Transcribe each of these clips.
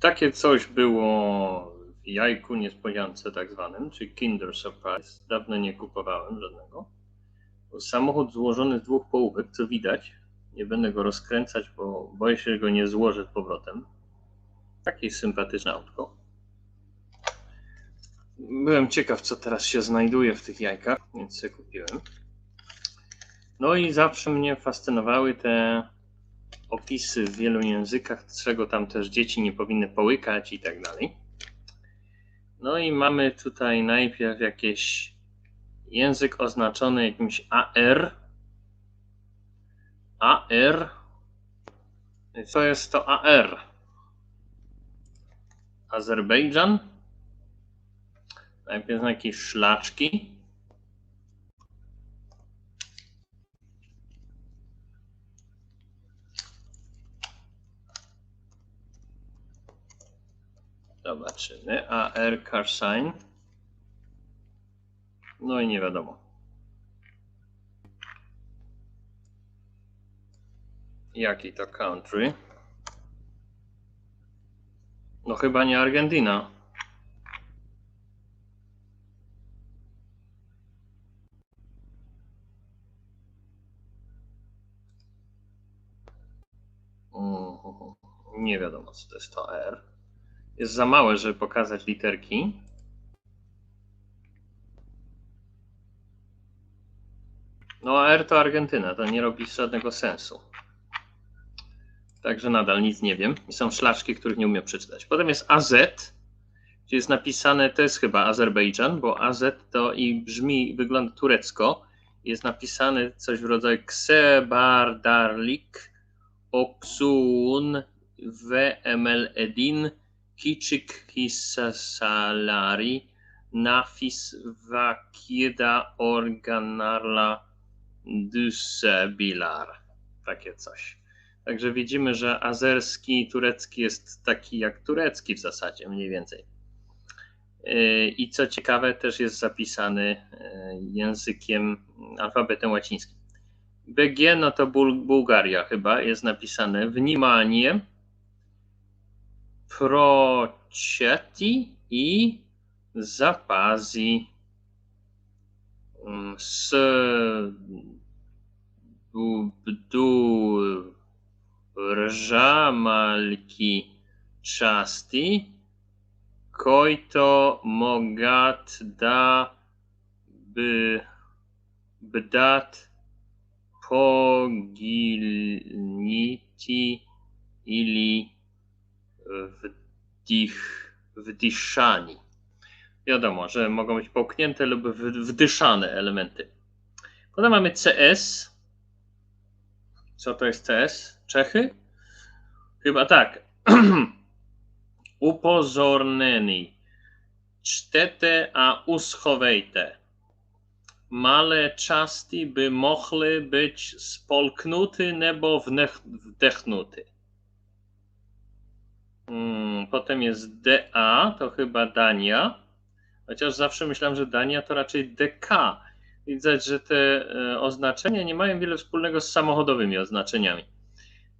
takie coś było w jajku niespodziance tak zwanym, czyli Kinder Surprise. Dawno nie kupowałem żadnego. Samochód złożony z dwóch połówek, co widać. Nie będę go rozkręcać, bo boję się, że go nie złożę z powrotem. Takie sympatyczne autko. Byłem ciekaw, co teraz się znajduje w tych jajkach, więc je kupiłem. No i zawsze mnie fascynowały te opisy w wielu językach, czego tam też dzieci nie powinny połykać i tak dalej. No i mamy tutaj najpierw jakieś język oznaczony jakimś AR. AR. Co jest to AR? Azerbejdżan. Najpierw jakieś szlaczki. Zobaczymy. AR car sign. No i nie wiadomo. Jaki to country? No chyba nie Argentyna. Mhm. Nie wiadomo, co to jest to R. Jest za małe, żeby pokazać literki. No a R to Argentyna, to nie robi żadnego sensu. Także nadal nic nie wiem. Są szlaczki, których nie umiem przeczytać. Potem jest AZ, gdzie jest napisane, to jest chyba Azerbejdżan, bo AZ to i brzmi, wygląda turecko. Jest napisane coś w rodzaju Ksebardarlik Oksun VML Edin Kiczyk Hissalari Nafis Vakida Organarla Düssebilar. Takie coś. Także widzimy, że azerski, turecki jest taki jak turecki w zasadzie, mniej więcej. Yy, I co ciekawe, też jest zapisany yy, językiem, alfabetem łacińskim. BG, no to Bułgaria chyba, jest napisane Wnimanie, Procieti i Zapazi. S Bdu Rżamalki Czasti Kojto Mogat da by Bdat Pogilniti ili wdich, wdyszani. Wiadomo, że mogą być połknięte lub wdyszane elementy. Potem mamy CS. Co to jest CS? Czechy? Chyba tak. Upozorneni. Cztete a uschowejte. Male czasti by mogły być spolknuty nebo wdechnuty. Hmm, potem jest DA, to chyba Dania. Chociaż zawsze myślałem, że Dania to raczej DK. Widać, że te e, oznaczenia nie mają wiele wspólnego z samochodowymi oznaczeniami.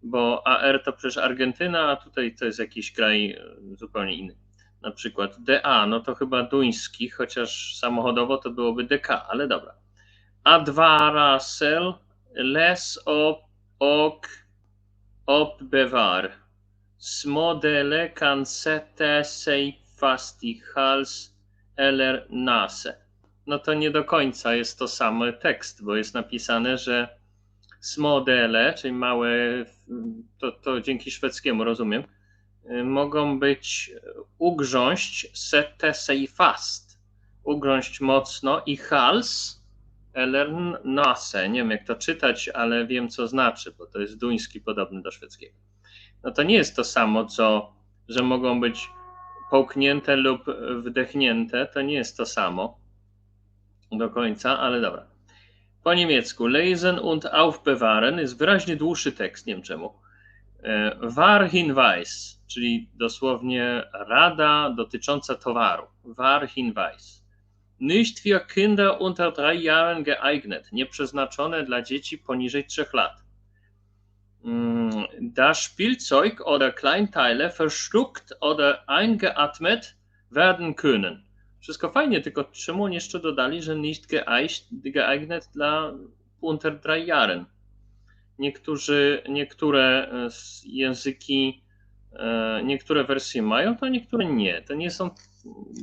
Bo AR to przecież Argentyna, a tutaj to jest jakiś kraj e, zupełnie inny. Na przykład DA, no to chyba duński, chociaż samochodowo to byłoby DK, ale dobra. A2 Rasel, les op, ok, op bevar. Smodele cansete sei fasti hals eller nase. No to nie do końca jest to sam tekst, bo jest napisane, że smodele, czyli małe, to, to dzięki szwedzkiemu rozumiem, mogą być ugrząść sete sei fast, ugrząść mocno i hals eller nase. Nie wiem jak to czytać, ale wiem co znaczy, bo to jest duński podobny do szwedzkiego no to nie jest to samo, co, że mogą być połknięte lub wdechnięte. To nie jest to samo do końca, ale dobra. Po niemiecku lesen und aufbewahren jest wyraźnie dłuższy tekst, nie wiem czemu. E, Warhinweis, czyli dosłownie rada dotycząca towaru. Warhinweis. Nicht für Kinder unter drei Jahren geeignet, nieprzeznaczone dla dzieci poniżej 3 lat. Mm, das Spielzeug oder Kleinteile verschluckt oder eingeatmet werden können. Wszystko fajnie, tylko czemu oni jeszcze dodali, że nicht geeignet dla unter drei Jahren? Niektórzy, niektóre e, języki, e, niektóre wersje mają, to niektóre nie. To nie są,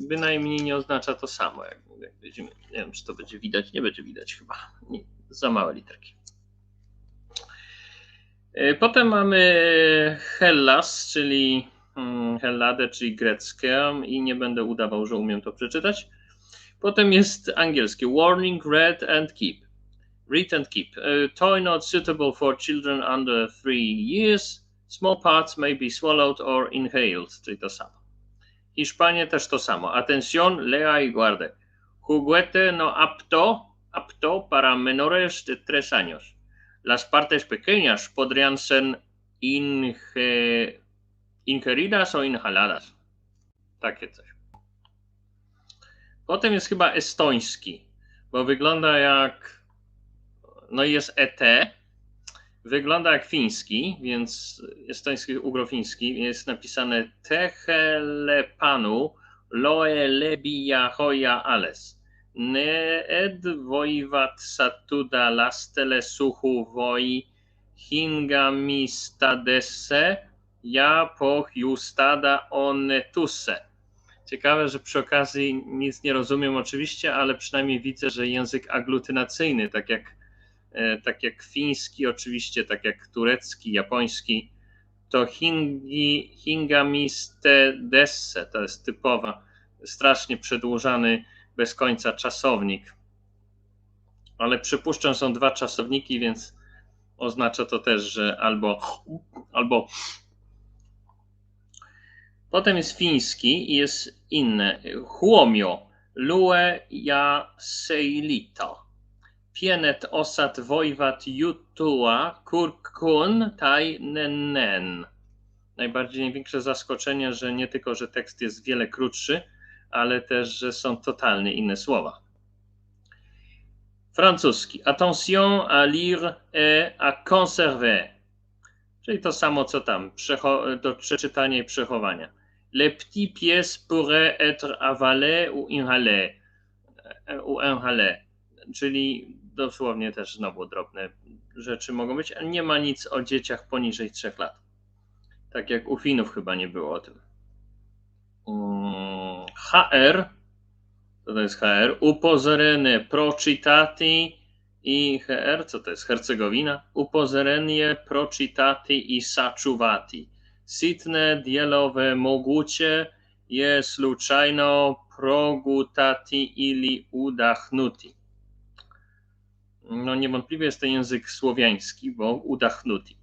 bynajmniej nie oznacza to samo. Jak, jak będziemy, nie wiem, czy to będzie widać, nie będzie widać chyba. Nie, za małe literki. E, potem mamy Hellas, czyli mm, Helladę, czyli greckie i nie będę udawał, że umiem to przeczytać. Potem jest angielskie warning, read and keep. Read and keep. A toy not suitable for children under three years. Small parts may be swallowed or inhaled, czyli to samo. Hiszpanie też to samo. Atención, lea y guarde. Juguete no apto, apto para menores de tres años. Las partes pequeñas podrían ser inge, ingeridas o inhaladas. Takie coś. Potem jest chyba estoński, bo wygląda jak. No jest ET. Wygląda jak fiński, więc estoński, ugrofiński. Jest napisane Tehelepanu loe lebia hoja ales ed voivat satuda lastele suhu voi hingami ja po justada onetuse. Ciekawe, że przy okazji nic nie rozumiem oczywiście, ale przynajmniej widzę, że język aglutynacyjny, tak jak, e, tak jak fiński oczywiście, tak jak turecki, japoński, to hingi, hingamiste desse, to jest typowa, strasznie przedłużany bez końca czasownik. Ale przypuszczam, są dwa czasowniki, więc oznacza to też, że albo albo Potem jest fiński i jest inne. Chłomio, lue ja seilito. Pienet osat wojwat jutua kurkun taj nenen. Najbardziej największe zaskoczenie, że nie tylko, że tekst jest wiele krótszy, ale też, że są totalnie inne słowa. Francuski. Attention à lire et à conserver. Czyli to samo co tam, do przeczytania i przechowania. Les petits pièces pourraient être avalés ou inhalés. Ou inhalés. Czyli dosłownie też znowu drobne rzeczy mogą być, ale nie ma nic o dzieciach poniżej 3 lat. Tak jak u Finów chyba nie było o tym. HR, to jest HR, upozorenie procitati i HR, co to jest Hercegowina, upozorenie procitati i saczuvati. Sitne dielowe mogucie je slučajno progutati ili udachnuti. No niewątpliwie jest to język słowiański, bo udachnuti.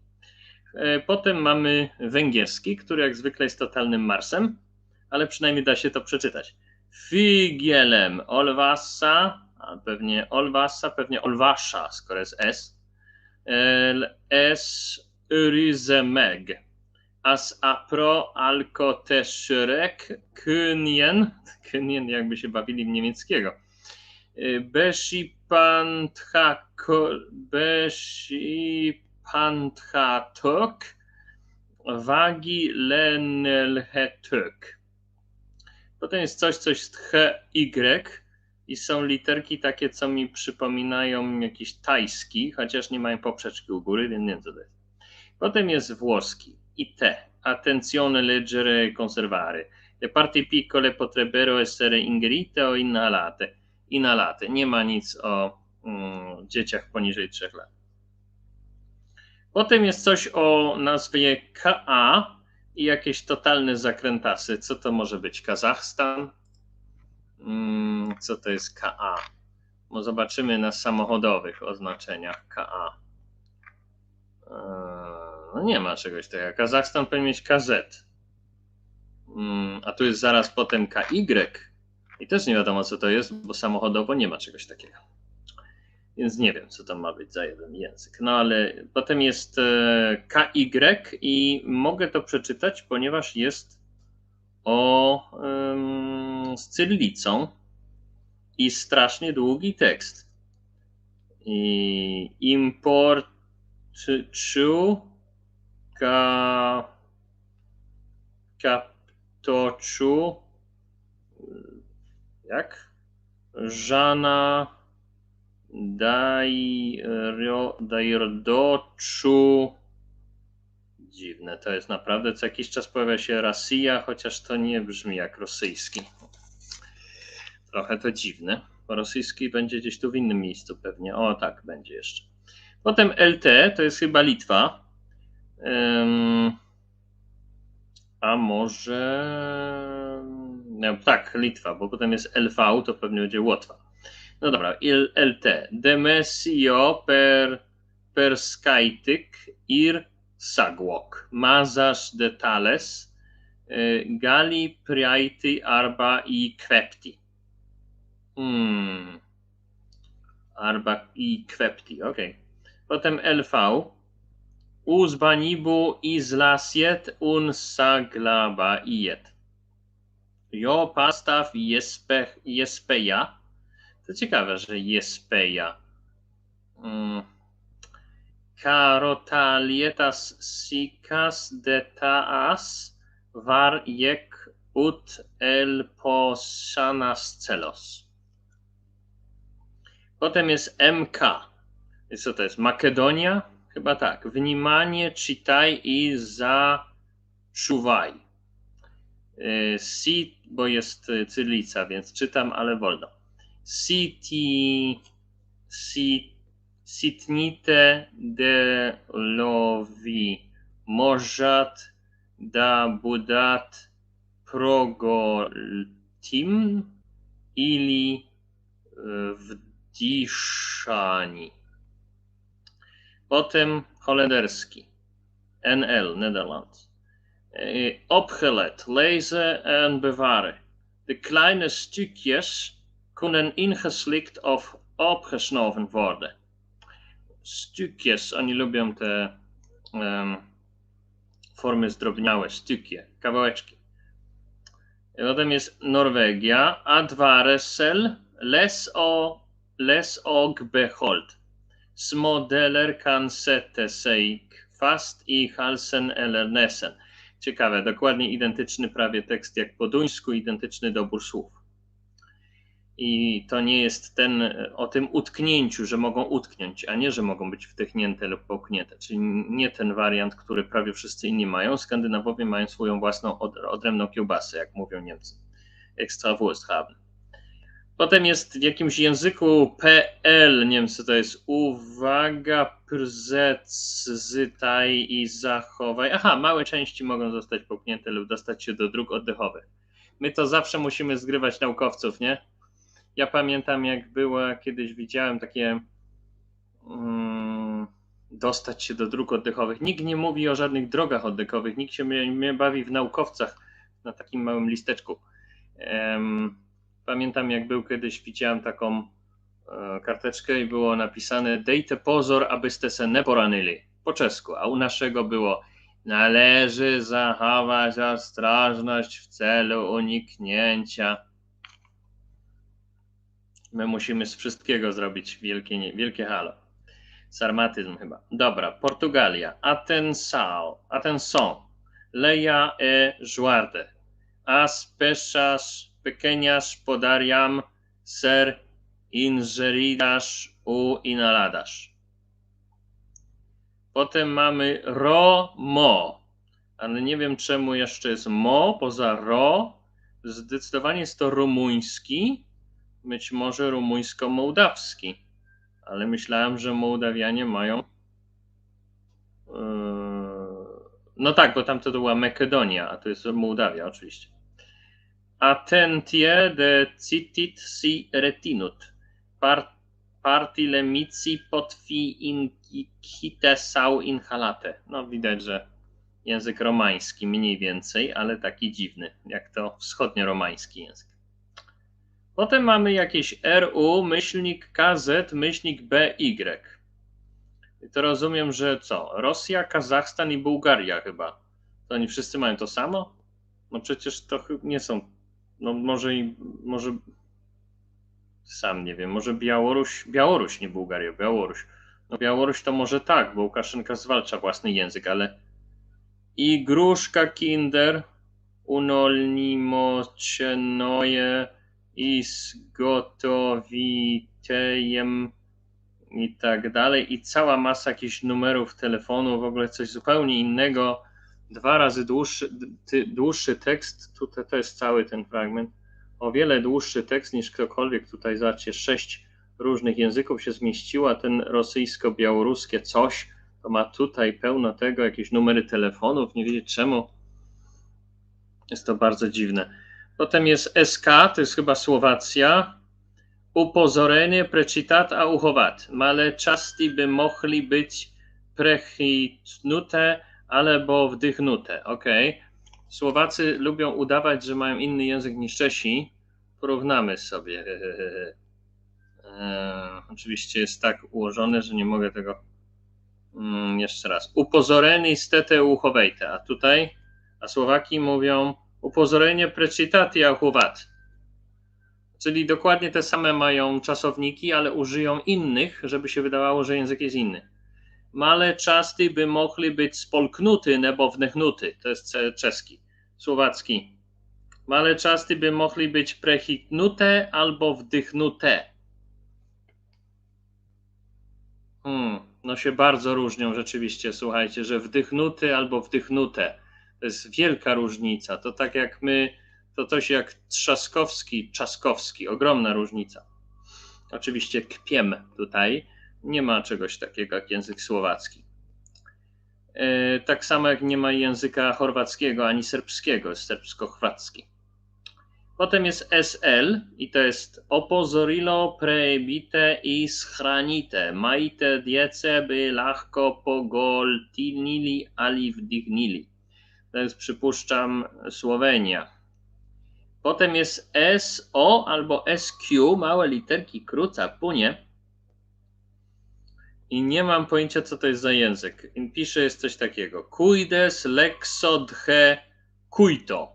E, potem mamy węgierski, który jak zwykle jest totalnym Marsem ale przynajmniej da się to przeczytać. Figielem Olwasa, a pewnie Olwasa, pewnie Olwasza, skoro jest S. S Ryzemeg. As apro alkoteszrek kynien, kynien jakby się bawili w niemieckiego. Beshi panthatok wagi lenelhetok. Potem jest coś, coś z H, Y i są literki takie, co mi przypominają jakiś tajski, chociaż nie mają poprzeczki u góry, więc nie wiem co to jest. Potem jest włoski i T. Attenzione leggere conservare. Le parti piccole potrebbero essere ingerite o inhalate. Inhalate. Nie ma nic o mm, dzieciach poniżej 3 lat. Potem jest coś o nazwie KA, i jakieś totalne zakrętasy. Co to może być? Kazachstan? Hmm, co to jest KA? No zobaczymy na samochodowych oznaczeniach KA. Eee, no nie ma czegoś takiego. Kazachstan powinien mieć KZ. Hmm, a tu jest zaraz potem KY. I też nie wiadomo co to jest, bo samochodowo nie ma czegoś takiego. Więc nie wiem, co to ma być za jeden język. No ale potem jest e, KY i mogę to przeczytać, ponieważ jest o um, z cyrylicą i strasznie długi tekst. I import Ka... Kaptoczu. Jak? Żana Dajro, Dajrodoczu. Dziwne, to jest naprawdę. Co jakiś czas pojawia się Rosja, chociaż to nie brzmi jak rosyjski. Trochę to dziwne. Rosyjski będzie gdzieś tu w innym miejscu pewnie. O, tak, będzie jeszcze. Potem LT to jest chyba Litwa. Ym, a może. No, tak, Litwa, bo potem jest LV, to pewnie będzie Łotwa. No dobra, LT. Demesio per, per skajtyk ir sagłok. Mazasz detales. y, Gali priajty arba i kwepti. Hmm. Arba i kwepti, ok. Potem LV. Uzbanibu izlasiet un saglaba iet. Jo pastaw jespe, jespeja. To ciekawe, że Jespeja. Mm. Karotalietas sicas detaas var jek ut el posanas celos. Potem jest MK. I co to jest? Makedonia? Chyba tak. Wnimanie, czytaj i zaczuwaj. Y, si, bo jest y, cylica, więc czytam, ale wolno. Si, sitnite de lovi możat da budat progoltim ili y, wdiszani. Potem holenderski. NL, Netherlands. Eh, Opgelet, lezen en bewaren. De kleine stukjes kunnen ingeslikt of opgesnoven worden. Stukjes, oni lubią te em, formy zdrobniałe, stukje, kawałeczki. Potem jest Norwegia, Advaresel, les o, les og behold. Smodeler kan sette sig fast i halsen eller näsen. Ciekawe, dokładnie identyczny prawie tekst jak po duńsku, identyczny dobór słów. I to nie jest ten e, o tym utknięciu, że mogą utknąć, a nie, że mogą być wdechnięte lub połknięte. Czyli nie ten wariant, który prawie wszyscy inni mają. Skandynawowie mają swoją własną od, odrębną kiełbasę, jak mówią Niemcy. Extra Wurst haben. Potem jest w jakimś języku PL, nie wiem co to jest, uwaga, zytaj i zachowaj. Aha, małe części mogą zostać połknięte lub dostać się do dróg oddechowych. My to zawsze musimy zgrywać naukowców, nie? Ja pamiętam, jak było, kiedyś widziałem takie mm, dostać się do dróg oddechowych. Nikt nie mówi o żadnych drogach oddechowych, nikt się mnie, mnie bawi w naukowcach na takim małym listeczku. Em, pamiętam, jak był kiedyś, widziałem taką e, karteczkę i było napisane dejte pozor, abyste se nie poranyli. Po czesku, a u naszego było należy zachować ostrożność w celu uniknięcia. My musimy z wszystkiego zrobić wielkie, wielkie halo. Sarmatyzm chyba. Dobra, Portugalia. Atenção, atenção. Leia e Juarde. As peixas pequeñas podariam ser ingeridas u inhaladas. Potem mamy ro, mo. Ale nie wiem czemu jeszcze jest mo poza ro. Zdecydowanie jest to rumuński, być może rumuńsko-mołdawski. Ale myślałem, że Mołdawianie mają. Yy, No tak, bo tamto to była Makedonia, a to jest Mołdawia oczywiście. Attentie de citit si retinut. Par, partile mici potfi incite sau inhalate. No widać, że język romański mniej więcej, ale taki dziwny, jak to wschodnio-romański język. Potem mamy jakieś RU, myślnik KZ, myślnik BY. I to rozumiem, że co? Rosja, Kazachstan i Bułgaria chyba. To oni wszyscy mają to samo? No przecież to nie są. No może i może. Sam nie wiem, może Białoruś. Białoruś, nie Bułgaria, Białoruś. No Białoruś to może tak, bo Łukaszenka zwalcza własny język, ale I gruszka kinder unolnimoczenoje i z gotowitejem i tak dalej. I cała masa jakichś numerów telefonu, w ogóle coś zupełnie innego. Dwa razy dłuższy, ty, dłuższy tekst, tutaj to jest cały ten fragment, o wiele dłuższy tekst niż ktokolwiek tutaj, zobaczcie, sześć różnych języków się zmieściło, a ten rosyjsko-białoruskie coś, to ma tutaj pełno tego, jakieś numery telefonów, nie wiedzieć czemu. Jest to bardzo dziwne. Potem jest SK, to jest chyba Słowacja. Upozorenie, przeczytat, a uchować. Male części by mogli być prechitnute albo wdychnute. Ok. Słowacy lubią udawać, że mają inny język niż Czesi. Porównamy sobie. Eee, oczywiście jest tak ułożone, że nie mogę tego mm, jeszcze raz. Upozorenie stete uchowejte. A tutaj, a Słowaki mówią upozorenie precitati achuvat. Czyli dokładnie te same mają czasowniki, ale użyją innych, żeby się wydawało, że język jest inny. Male czasty by mogli być spolknuty nebo wnechnuty. To jest czeski. Słowacki. Male czasty by mogli być prechitnute albo wdychnute. Hmm, no się bardzo różnią rzeczywiście, słuchajcie, że wdychnuty albo wdychnute. To jest wielka różnica. To tak jak my, to coś jak Trzaskowski, Czaskowski, ogromna różnica. Oczywiście kpiem tutaj, nie ma czegoś takiego jak język słowacki. E, tak samo jak nie ma języka chorwackiego ani serbskiego, jest serbsko-chwacki. Potem jest SL i to jest opozorilo prebite i schranite. Majte diece by lahko pogoltinili ali wdygnili. To jest przypuszczam Słowenia. Potem jest SO albo SQ, małe literki, króca, punie. I nie mam pojęcia, co to jest za język. Pisze jest coś takiego. Cuides lexodhe cuito.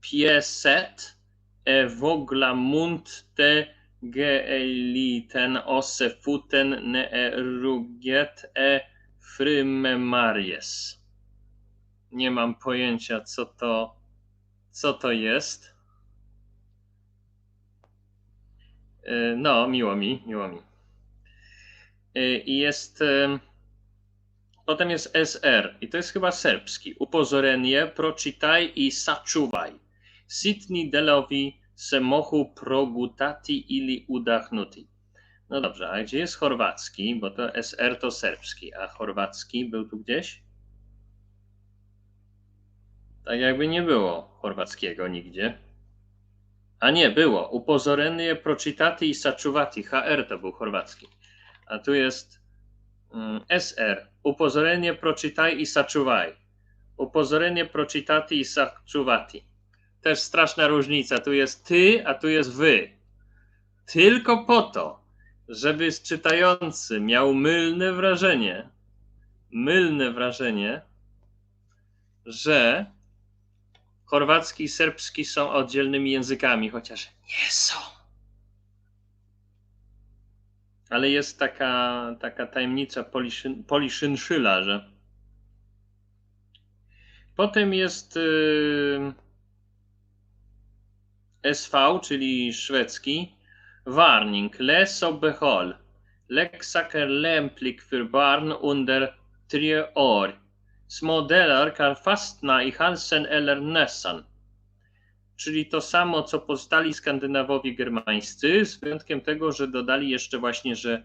Pieset evoglamunt te geeliten osefuten ne ruget e frymemaries. Nie mam pojęcia, co to, co to jest. E, no, miło mi, miło mi. E, I jest. E, potem jest SR, i to jest chyba serbski. Upozorenie, procitaj i saczuwaj. Sitni delowi semochu progutati ili udachnuti. No dobrze, a gdzie jest chorwacki? Bo to SR to serbski, a chorwacki był tu gdzieś? Tak jakby nie było chorwackiego nigdzie. A nie, było. Upozorenie procitati i saczuwati. HR to był chorwacki. A tu jest mm, SR. Upozorenie procitaj i saczuwaj. Upozorenie procitati i saczuwati. Też straszna różnica. Tu jest ty, a tu jest wy. Tylko po to, żeby czytający miał mylne wrażenie, mylne wrażenie, że chorwacki i serbski są oddzielnymi językami, chociaż nie są. Ale jest taka, taka tajemnica poliszyn, że potem jest yy, SV, czyli szwedzki, Warning, les och behåll. Leksaker lämplig för barn under tre år. Små delar kan fastna i halsen eller näsan. Czyli to samo, co pozostali Skandynawowie germańscy, z wyjątkiem tego, że dodali jeszcze właśnie, że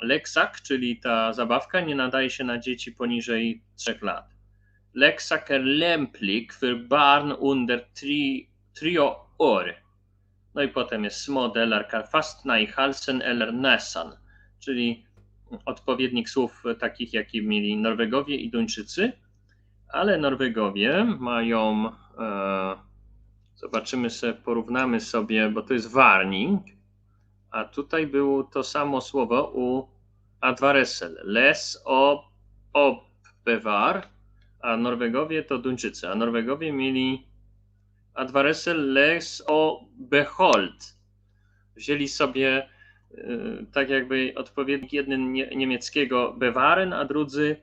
leksak, czyli ta zabawka, nie nadaje się na dzieci poniżej 3 lat. Leksak är lämplig för barn under 3 år. No i potem jest små delar kan fastna i halsen eller näsan, czyli odpowiednik słów takich, jakie mieli Norwegowie i Duńczycy, ale Norwegowie mają, e, zobaczymy sobie, porównamy sobie, bo to jest warning, a tutaj było to samo słowo u advaresel, les o oppbevar, a Norwegowie to Duńczycy, a Norwegowie mieli advaresel les o behold. Wzięli sobie tak jakby odpowiednik jeden niemieckiego Bewaren, a drudzy,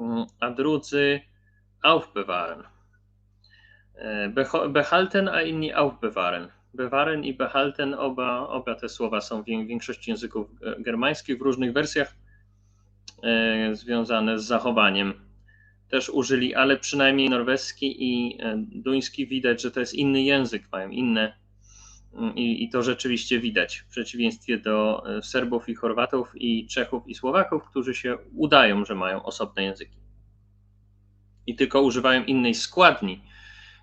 mm, a drudzy aufbewahren. E, behalten, a inni aufbewahren. Bewahren i behalten, oba, oba te słowa są w większości języków germańskich w różnych wersjach e, związane z zachowaniem. Też użyli, ale przynajmniej norweski i e, duński widać, że to jest inny język, mają inne i, i to rzeczywiście widać w przeciwieństwie do Serbów i Chorwatów i Czechów i Słowaków, którzy się udają, że mają osobne języki i tylko używają innej składni,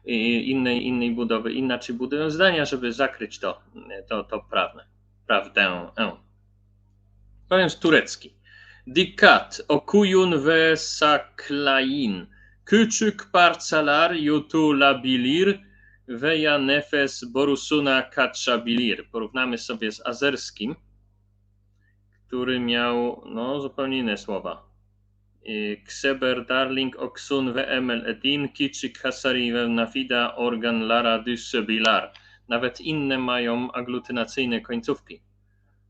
innej, innej budowy, inaczej budują zdania, żeby zakryć to, to, to prawne, prawdę. Powiem turecki. Dikkat okuyun ve saklayin. Küçük parçalar yutulabilir veya nefes borusuna kaçabilir. Porównamy sobie z azerskim, który miał no, zupełnie inne słowa Kseber Darling Oksun VML Edin Kiczyk Hasari Nafida Organ Lara Bilar. Nawet inne mają aglutynacyjne końcówki.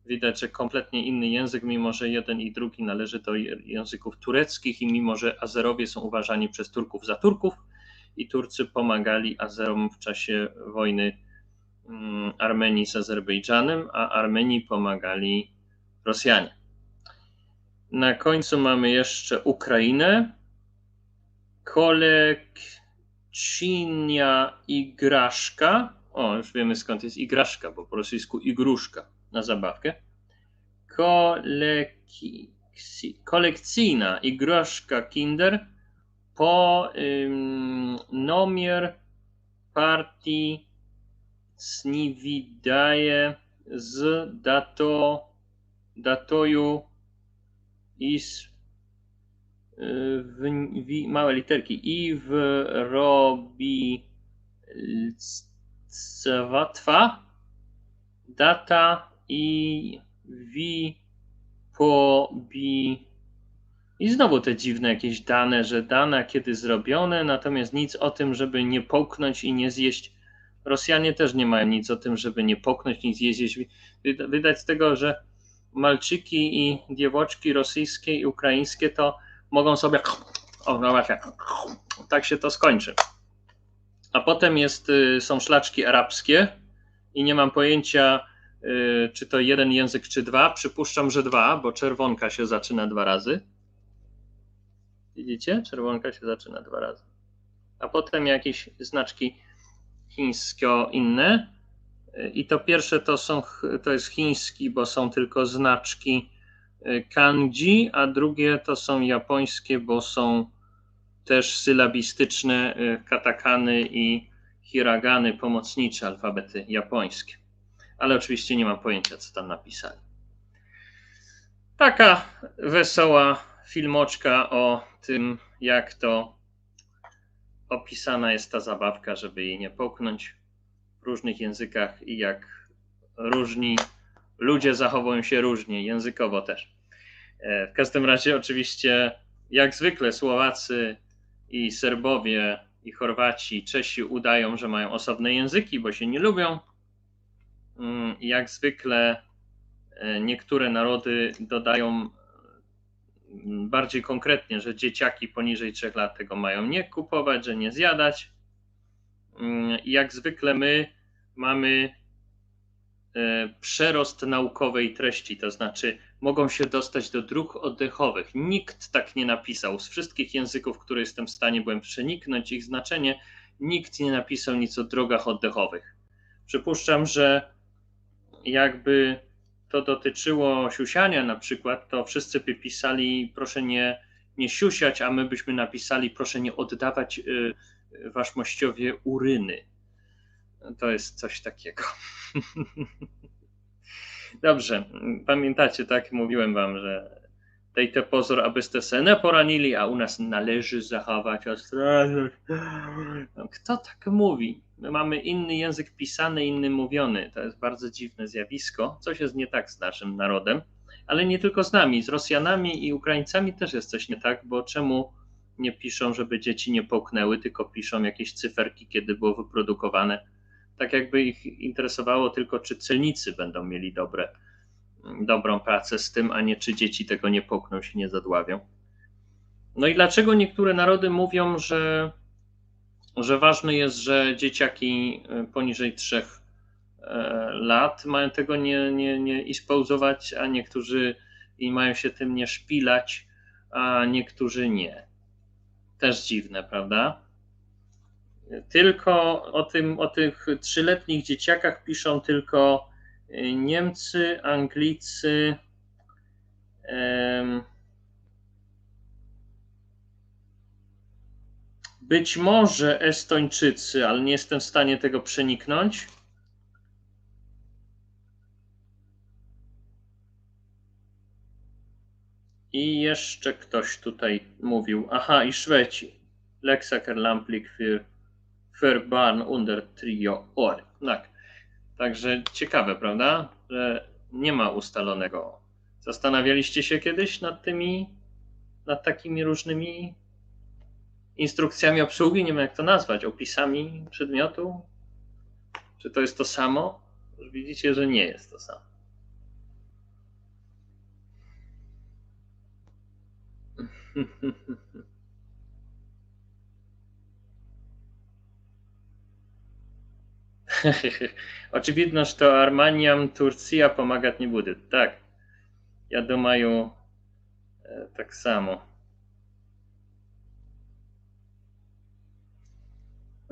Widać, że kompletnie inny język, mimo że jeden i drugi należy do języków tureckich i mimo że Azerowie są uważani przez Turków za Turków i Turcy pomagali Azerom w czasie wojny mm, Armenii z Azerbejdżanem, a Armenii pomagali Rosjanie. Na końcu mamy jeszcze Ukrainę. Kolekcinia igraszka. O, już wiemy skąd jest igraszka, bo po rosyjsku igruszka na zabawkę. Koleki, kolekcyjna igraszka Kinder po ym, numer partii Sniwidaje z dato, datoju i w, w, małe literki i w robi twa data i wi bi i znowu te dziwne jakieś dane, że dane kiedy zrobione, natomiast nic o tym, żeby nie połknąć i nie zjeść. Rosjanie też nie mają nic o tym, żeby nie poknąć, nic zjeść. Wydać z tego, że malczyki i dziewoczki rosyjskie i ukraińskie to mogą sobie o, no właśnie, tak się to skończy. A potem jest, y, są szlaczki arabskie i nie mam pojęcia, y, czy to jeden język, czy dwa. Przypuszczam, że dwa, bo czerwonka się zaczyna dwa razy. Widzicie? Czerwonka się zaczyna dwa razy. A potem jakieś znaczki chińsko inne i to pierwsze to, są, to jest chiński, bo są tylko znaczki e, kanji, a drugie to są japońskie, bo są też sylabistyczne e, katakany i hiragany, pomocnicze alfabety japońskie. Ale oczywiście nie mam pojęcia, co tam napisali. Taka wesoła filmoczka o tym, jak to opisana jest ta zabawka, żeby jej nie połknąć w różnych językach i jak różni ludzie zachowują się różnie, językowo też. E, w każdym razie, oczywiście, jak zwykle Słowacy i Serbowie i Chorwaci, i Czesi udają, że mają osobne języki, bo się nie lubią. Mm, jak zwykle e, niektóre narody dodają bardziej konkretnie, że dzieciaki poniżej 3 lat tego mają nie kupować, że nie zjadać. Mm, jak zwykle my mamy e, przerost naukowej treści, to znaczy mogą się dostać do dróg oddechowych. Nikt tak nie napisał. Z wszystkich języków, które jestem w stanie byłem przeniknąć ich znaczenie, nikt nie napisał nic o drogach oddechowych. Przypuszczam, że jakby to dotyczyło siusiania na przykład, to wszyscy by pisali proszę nie, nie siusiać, a my byśmy napisali proszę nie oddawać y, waszmościowie uryny. To jest coś takiego. Dobrze, pamiętacie, tak? Mówiłem wam, że tej te pozór, abyste se nie poranili, a u nas należy zachować ostrożność. No, kto tak mówi? My mamy inny język pisany, inny mówiony. To jest bardzo dziwne zjawisko. Coś jest nie tak z naszym narodem, ale nie tylko z nami, z Rosjanami i Ukraińcami też jest coś nie tak, bo czemu nie piszą, żeby dzieci nie połknęły, tylko piszą jakieś cyferki, kiedy było wyprodukowane. Tak jakby ich interesowało tylko, czy celnicy będą mieli dobre, dobrą pracę z tym, a nie czy dzieci tego nie połkną, się nie zadławią. No i dlaczego niektóre narody mówią, że, że ważne jest, że dzieciaki e, poniżej trzech e, lat mają tego nie, nie, nie ispauzować, a niektórzy i mają się tym nie szpilać, a niektórzy nie. Też dziwne, prawda? Tylko o, tym, o tych trzyletnich dzieciakach piszą tylko e, Niemcy, Anglicy, być może Estończycy, ale nie jestem w stanie tego przeniknąć. I jeszcze ktoś tutaj mówił. Aha, i Szweci. Lexaker Lamplik für, für Barn under trio or. Tak. Także ciekawe, prawda? Że nie ma ustalonego. Zastanawialiście się kiedyś nad tymi, nad takimi różnymi instrukcjami obsługi? Nie wiem, jak to nazwać. Opisami przedmiotu? Czy to jest to samo? Widzicie, że nie jest to samo. Oczywiście, to Armaniam Turcja pomagać nie będzie. Tak. Ja думаю, e, tak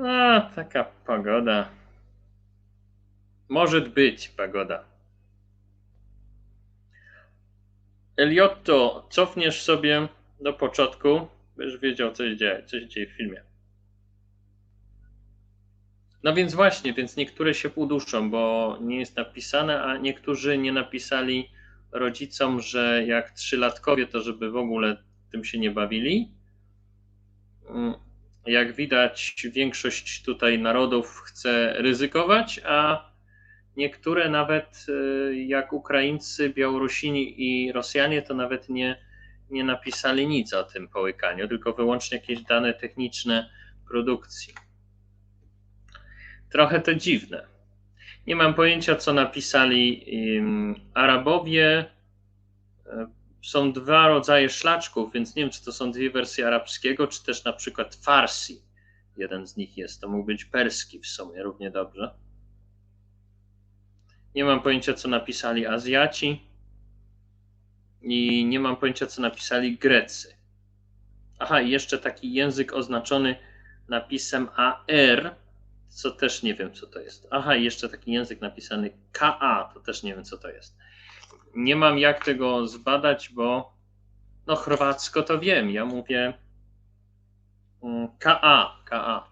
A, taka pogoda. Może być pogoda. Eliotto, cofniesz sobie do początku, byś wiedział, co się dzieje, co się dzieje w filmie. No więc właśnie, więc niektóre się uduszą, bo nie jest napisane, a niektórzy nie napisali rodzicom, że jak trzylatkowie, to żeby w ogóle tym się nie bawili. Jak widać, większość tutaj narodów chce ryzykować, a niektóre nawet y, jak Ukraińcy, Białorusini i Rosjanie, to nawet nie nie napisali nic o tym połykaniu, tylko wyłącznie jakieś dane techniczne produkcji. Trochę to dziwne. Nie mam pojęcia, co napisali Arabowie. Są dwa rodzaje szlaczków, więc nie wiem, czy to są dwie wersje arabskiego, czy też na przykład farsi. Jeden z nich jest. To mógł być perski w sumie równie dobrze. Nie mam pojęcia, co napisali Azjaci i nie mam pojęcia, co napisali Grecy. Aha, i jeszcze taki język oznaczony napisem AR, co też nie wiem, co to jest. Aha, i jeszcze taki język napisany KA, to też nie wiem, co to jest. Nie mam jak tego zbadać, bo no chorwacko to wiem. Ja mówię mm, KA, KA.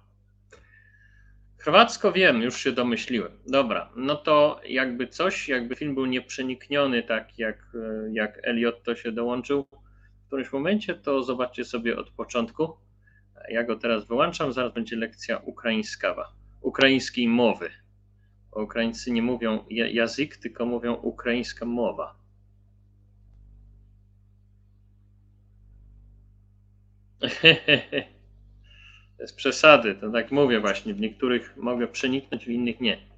Chorwacko wiem, już się domyśliłem. Dobra, no to jakby coś, jakby film był nieprzenikniony, tak jak, e, jak Elliot to się dołączył w którymś momencie, to zobaczcie sobie od początku. Ja go teraz wyłączam, zaraz będzie lekcja ukraińskawa, ukraińskiej mowy. Ukraińcy nie mówią język, tylko mówią ukraińska mowa. Jest przesady. To tak mówię właśnie, w niektórych mogę przeniknąć, w innych nie.